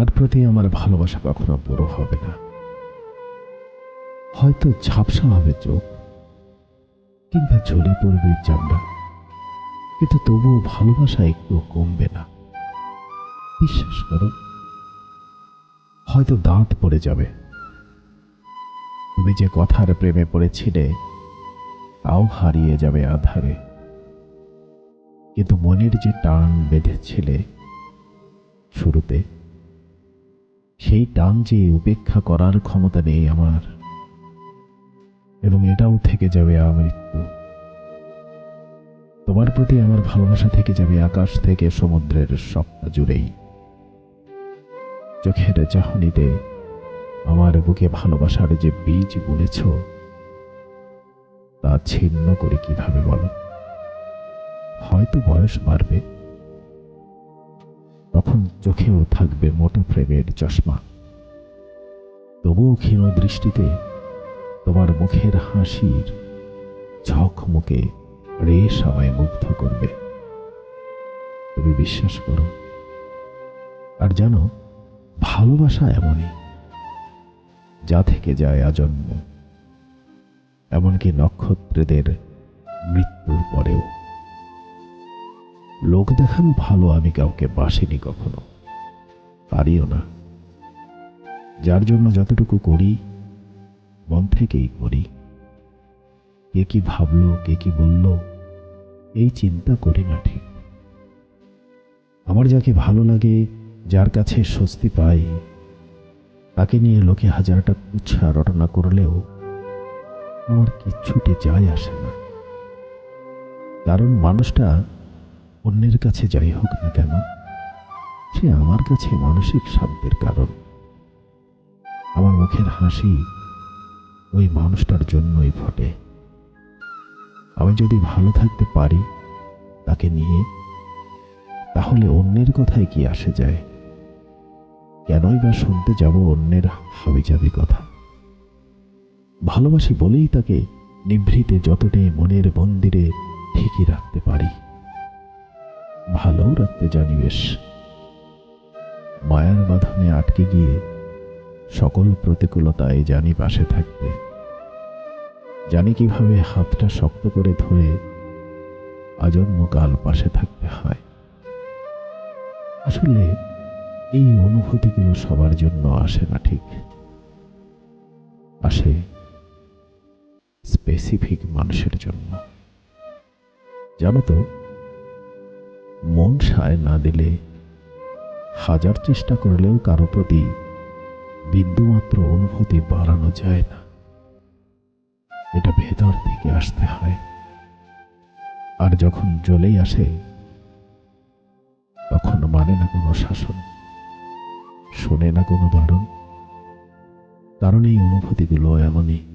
তোমার প্রতি আমার ভালোবাসা কখনো বড় হবে না। হয়তো ঝাপসা হবে চোখ, কিংবা ঝরে পড়বে চামড়া, কিন্তু তবুও ভালোবাসা একটু কমবে না। বিশ্বাস করো, হয়তো দাঁত পড়ে যাবে। তুমি যে কথার প্রেমে পড়েছিলে, তাও হারিয়ে যাবে আধারে। কিন্তু মনের যে টান বেঁধেছিলে, শুরুতে সেই টান যে উপেক্ষা করার ক্ষমতা নেই আমার, এবং এটাও থেকে যাবে আমৃত্যু তোমার প্রতি আমার ভালোবাসা থেকে যাবে আকাশ থেকে সমুদ্রের স্বপ্ন জুড়েই। চোখের চাহনিতে আমার বুকে ভালোবাসার যে বীজ বুনেছ, তা ছিন্ন করে কীভাবে বলো? হয়তো বয়স বাড়বে। তখন চোখেও থাকবে মোটা ফ্রেমের চশমা। তবুও ক্ষীণ দৃষ্টিতে তোমার মুখের হাসির ঝকমকে রেশ আমায় মুগ্ধ করবে। তুমি বিশ্বাস করো। আর জানো, ভালোবাসা এমনই, যা থেকে যায় আজন্ম। এমনকি নক্ষত্রদের মৃত্যুর পরেও। লোক দেখানো ভালো আমি কাউকে বাসিনি কখনো। পারিও না। যার জন্য যতটুকু করি, মন থেকেই করি। কে কি ভাবলো, কে কি বলল, এই চিন্তা করি না ঠিক। আমার যাকে ভালো লাগে, যার কাছে স্বস্তি পাই, তাকে নিয়ে লোকে হাজারটা কুচ্ছা রটনা করলেও আমার কিচ্ছুটি যায় আসে না। কারণ মানুষটা অন্যের কাছে যাই হোক না কেন, সে আমার কাছে মানসিক শান্তির কারণ। আমার মুখের হাসি ওই মানুষটার জন্যই ফটে। আমি যদি ভালো থাকতে পারি তাকে নিয়ে, তাহলে অন্যের কথায় কি আসে যায়? কেনই বা শুনতে যাব অন্যের হাবিজাবি কথা। ভালোবাসি বলেই তাকে নিভৃতে যতটাই মনের মন্দিরে ঠিকই রাখতে পারি। ভালোও রাখতে জানি বেশ। মায়ার বাঁধনে আটকে গিয়ে সকল প্রতিকূলতায় জানি পাশে থাকবে। জানি কীভাবে হাতটা শক্ত করে ধরে আজন্মকাল পাশে থাকতে হয়। আসলে এই অনুভূতিগুলো সবার জন্য আসে না ঠিক। আসে স্পেসিফিক মানুষের জন্য। জানো তো মন সায় না দিলে। হাজার চেষ্টা করলেও কারও প্রতি বিন্দুমাত্র অনুভূতি বাড়ানো যায় না। এটা ভেতর থেকে আসতে হয়। আর যখন জ্বলেই আসে, তখন মানে না কোনো শাসন, শোনে না কোনো বারণ। কারণ এই অনুভূতিগুলো এমনই।